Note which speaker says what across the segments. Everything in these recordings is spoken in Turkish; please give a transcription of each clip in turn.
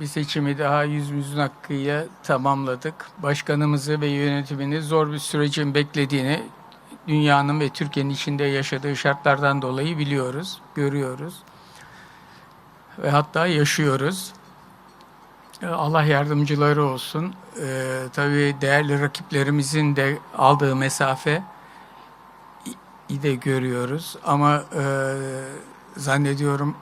Speaker 1: bir seçimi daha yüzümüzün hakkıyla tamamladık. Başkanımızı ve yönetimini zor bir sürecin beklediğini dünyanın ve Türkiye'nin içinde yaşadığı şartlardan dolayı biliyoruz, görüyoruz ve hatta yaşıyoruz. Ee, Allah yardımcıları olsun. Ee, tabii değerli rakiplerimizin de aldığı mesafe de görüyoruz ama e, zannediyorum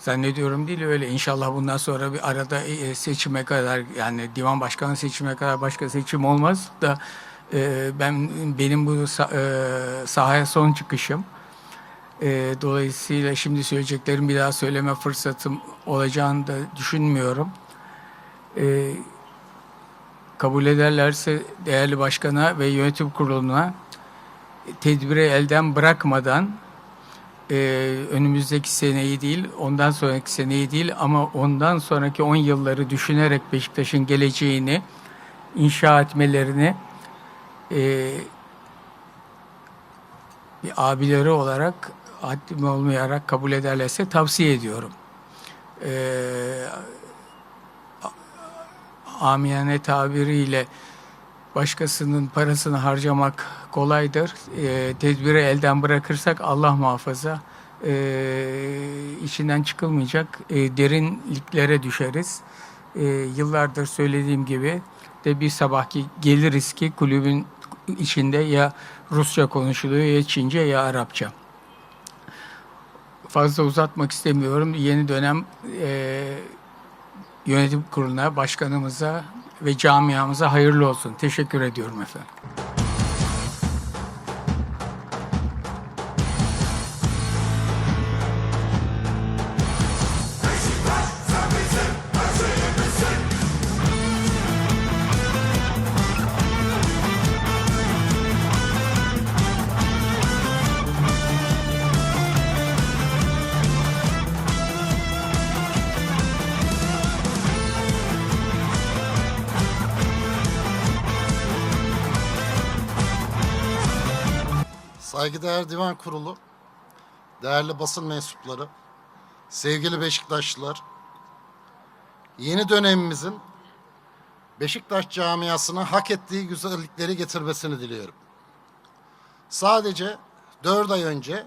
Speaker 1: zannediyorum değil öyle inşallah bundan sonra bir arada e, seçime kadar yani divan başkanı seçime kadar başka seçim olmaz da e, ben benim bu sa- e, sahaya son çıkışım. E, dolayısıyla şimdi söyleyeceklerim bir daha söyleme fırsatım olacağını da düşünmüyorum. E, kabul ederlerse değerli başkana ve yönetim kuruluna tedbiri elden bırakmadan e, önümüzdeki seneyi değil, ondan sonraki seneyi değil ama ondan sonraki 10 yılları düşünerek Beşiktaş'ın geleceğini inşa etmelerini e, bir abileri olarak haddim olmayarak kabul ederlerse tavsiye ediyorum. E, amiyane tabiriyle başkasının parasını harcamak kolaydır. E, tedbiri elden bırakırsak Allah muhafaza e, içinden çıkılmayacak e, derinliklere düşeriz. E, yıllardır söylediğim gibi de bir sabahki geliriz ki kulübün içinde ya Rusça konuşuluyor ya Çince ya Arapça. Fazla uzatmak istemiyorum. Yeni dönem e, yönetim kuruluna, başkanımıza ve camiamıza hayırlı olsun. Teşekkür ediyorum efendim.
Speaker 2: Saygıdeğer Divan Kurulu, değerli basın mensupları, sevgili Beşiktaşlılar, yeni dönemimizin Beşiktaş camiasına hak ettiği güzellikleri getirmesini diliyorum. Sadece 4 ay önce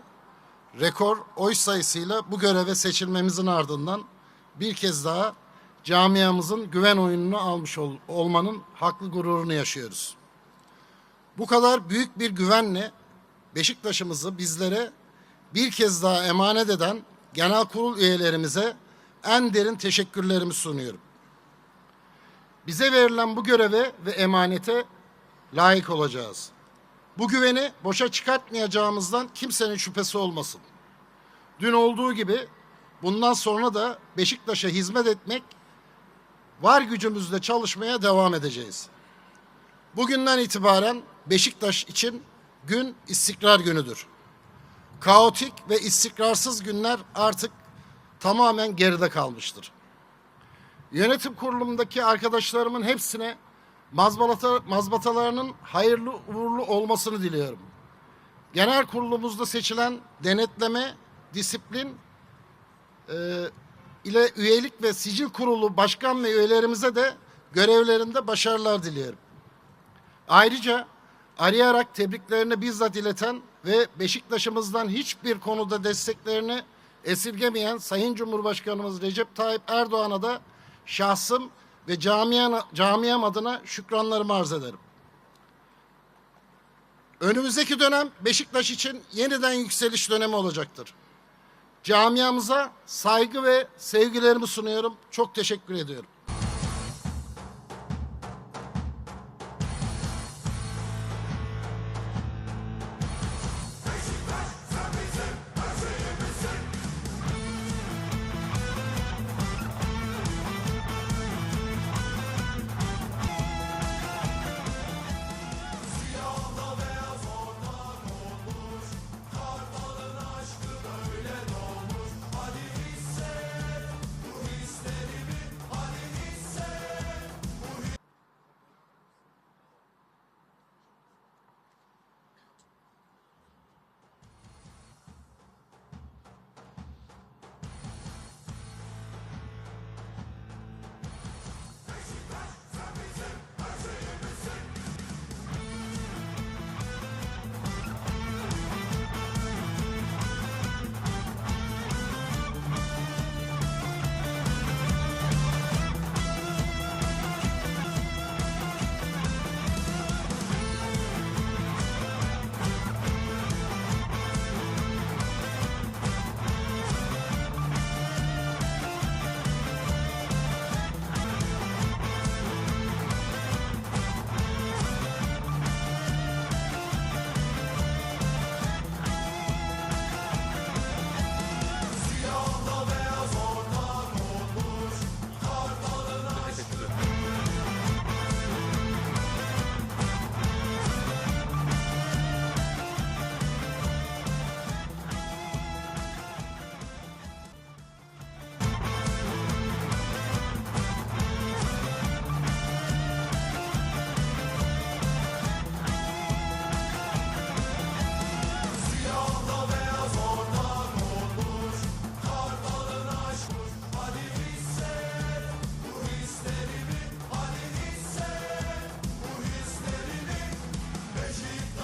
Speaker 2: rekor oy sayısıyla bu göreve seçilmemizin ardından bir kez daha camiamızın güven oyununu almış ol- olmanın haklı gururunu yaşıyoruz. Bu kadar büyük bir güvenle Beşiktaş'ımızı bizlere bir kez daha emanet eden genel kurul üyelerimize en derin teşekkürlerimi sunuyorum. Bize verilen bu göreve ve emanete layık olacağız. Bu güveni boşa çıkartmayacağımızdan kimsenin şüphesi olmasın. Dün olduğu gibi bundan sonra da Beşiktaş'a hizmet etmek, var gücümüzle çalışmaya devam edeceğiz. Bugünden itibaren Beşiktaş için gün istikrar günüdür. Kaotik ve istikrarsız günler artık tamamen geride kalmıştır. Yönetim kurulumundaki arkadaşlarımın hepsine mazbalata, mazbatalarının hayırlı uğurlu olmasını diliyorum. Genel kurulumuzda seçilen denetleme, disiplin e, ile üyelik ve sicil kurulu başkan ve üyelerimize de görevlerinde başarılar diliyorum. Ayrıca arayarak tebriklerini bizzat ileten ve Beşiktaş'ımızdan hiçbir konuda desteklerini esirgemeyen Sayın Cumhurbaşkanımız Recep Tayyip Erdoğan'a da şahsım ve camiam, camiam adına şükranlarımı arz ederim. Önümüzdeki dönem Beşiktaş için yeniden yükseliş dönemi olacaktır. Camiamıza saygı ve sevgilerimi sunuyorum. Çok teşekkür ediyorum.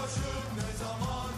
Speaker 2: Aşık ne zaman